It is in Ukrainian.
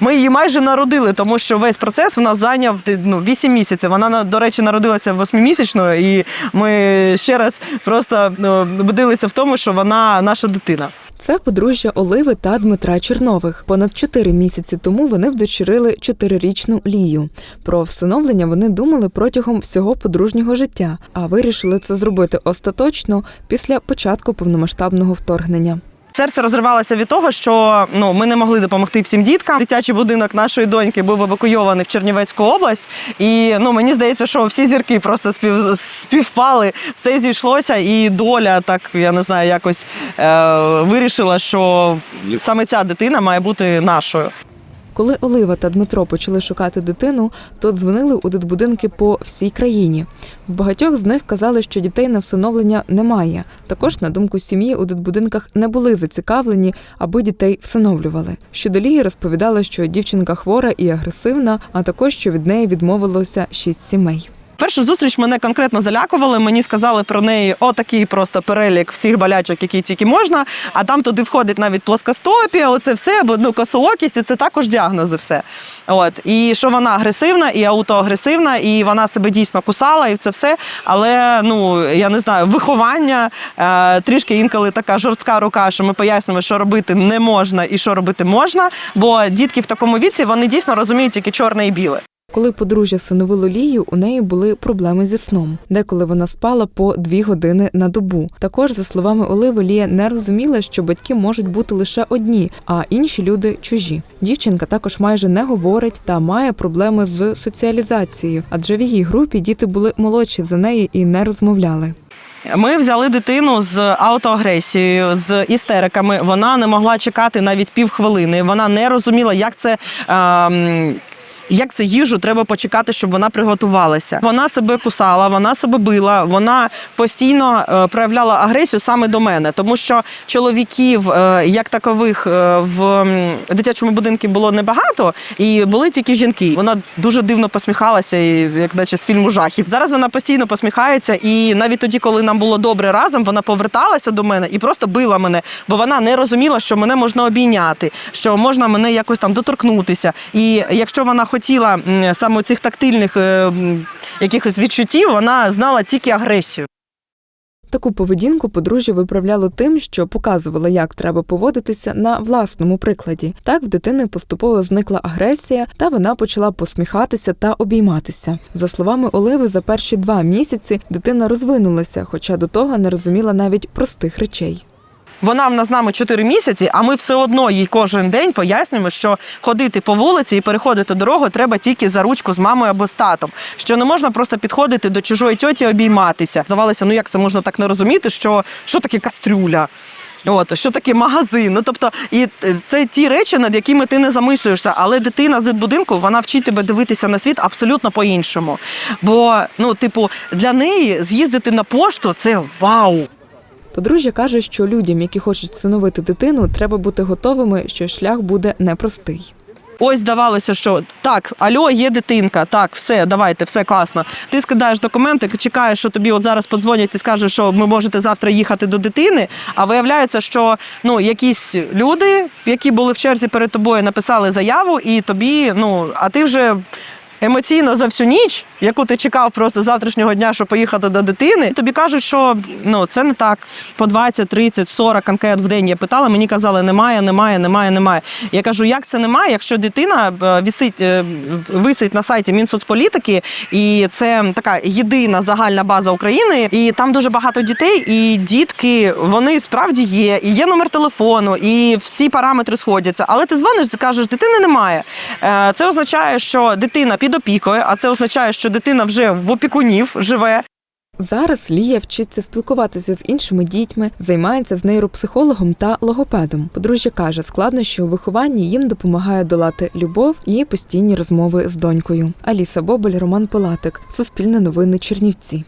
Ми її майже народили, тому що весь процес в нас зайняв ну, 8 місяців. Вона, на- до речі, народилася восьмимісячною, і ми ще раз просто ну, будилися в тому, що вона наша дитина. Це подружжя Оливи та Дмитра Чернових. Понад чотири місяці тому вони вдочерили чотирирічну Лію. Про всиновлення вони думали протягом всього подружнього життя, а вирішили це зробити остаточно після початку повномасштабного вторгнення. Серце розривалося від того, що ну ми не могли допомогти всім діткам. Дитячий будинок нашої доньки був евакуйований в Чернівецьку область, і ну мені здається, що всі зірки просто спів, співпали, все зійшлося, і доля так я не знаю, якось е, вирішила, що саме ця дитина має бути нашою. Коли Олива та Дмитро почали шукати дитину, то дзвонили у дитбудинки по всій країні. В багатьох з них казали, що дітей на всиновлення немає. Також, на думку сім'ї, у дитбудинках не були зацікавлені, аби дітей всиновлювали. Щодо Лії розповідали, що дівчинка хвора і агресивна, а також що від неї відмовилося шість сімей. Першу зустріч мене конкретно залякували. Мені сказали про неї отакий просто перелік всіх болячок, які тільки можна. А там туди входить навіть плоскостопія, оце все, бо ну косоокість, і це також діагнози. Все. От і що вона агресивна і аутоагресивна, і вона себе дійсно кусала, і це все. Але ну я не знаю, виховання е, трішки інколи така жорстка рука, що ми пояснюємо, що робити не можна і що робити можна. Бо дітки в такому віці вони дійсно розуміють тільки чорне і біле. Коли подружжя всиновило Лію, у неї були проблеми зі сном. Деколи вона спала по дві години на добу. Також, за словами Оливи, Лія не розуміла, що батьки можуть бути лише одні, а інші люди чужі. Дівчинка також майже не говорить та має проблеми з соціалізацією, адже в її групі діти були молодші за неї і не розмовляли. Ми взяли дитину з аутоагресією, з істериками. Вона не могла чекати навіть півхвилини. Вона не розуміла, як це. ем, як це їжу треба почекати, щоб вона приготувалася. Вона себе кусала, вона себе била, вона постійно е, проявляла агресію саме до мене, тому що чоловіків е, як такових е, в дитячому будинку було небагато, і були тільки жінки. Вона дуже дивно посміхалася, як наче з фільму жахів. Зараз вона постійно посміхається, і навіть тоді, коли нам було добре разом, вона поверталася до мене і просто била мене, бо вона не розуміла, що мене можна обійняти, що можна мене якось там доторкнутися. І якщо вона хотіла саме цих тактильних е, якихось відчуттів, вона знала тільки агресію. Таку поведінку подружжя виправляло тим, що показувала, як треба поводитися на власному прикладі. Так в дитини поступово зникла агресія, та вона почала посміхатися та обійматися. За словами Оливи, за перші два місяці дитина розвинулася, хоча до того не розуміла навіть простих речей. Вона в нас з нами 4 місяці, а ми все одно їй кожен день пояснюємо, що ходити по вулиці і переходити дорогу треба тільки за ручку з мамою або з татом. Що не можна просто підходити до чужої тьоті обійматися. Здавалося, ну як це можна так не розуміти, що, що таке кастрюля? От що таке магазин? Ну тобто, і е, це ті речі, над якими ти не замислюєшся. Але дитина з дитбудинку вона вчить тебе дивитися на світ абсолютно по-іншому. Бо, ну, типу, для неї з'їздити на пошту це вау. Подружжя каже, що людям, які хочуть всиновити дитину, треба бути готовими, що шлях буде непростий. Ось здавалося, що так, альо, є дитинка, так, все, давайте, все класно. Ти скидаєш документи, чекаєш, що тобі от зараз подзвонять і скажуть, що ми можете завтра їхати до дитини. А виявляється, що ну якісь люди, які були в черзі перед тобою, написали заяву, і тобі, ну, а ти вже. Емоційно за всю ніч, яку ти чекав просто завтрашнього дня, щоб поїхати до дитини, тобі кажуть, що ну це не так. По 20, 30, 40 анкет в день я питала, мені казали, немає, немає, немає, немає. Я кажу, як це немає, якщо дитина е, висить, е, висить на сайті Мінсоцполітики, і це така єдина загальна база України, і там дуже багато дітей, і дітки вони справді є, і є номер телефону, і всі параметри сходяться. Але ти дзвониш, ти кажеш, дитини немає. Е, Це означає, що дитина під опікою, а це означає, що дитина вже в опікунів живе. Зараз Лія вчиться спілкуватися з іншими дітьми, займається з нейропсихологом та логопедом. Подружжя каже, складнощі у вихованні їм допомагає долати любов і постійні розмови з донькою. Аліса Бобель, Роман Палатик, Суспільне новини Чернівці.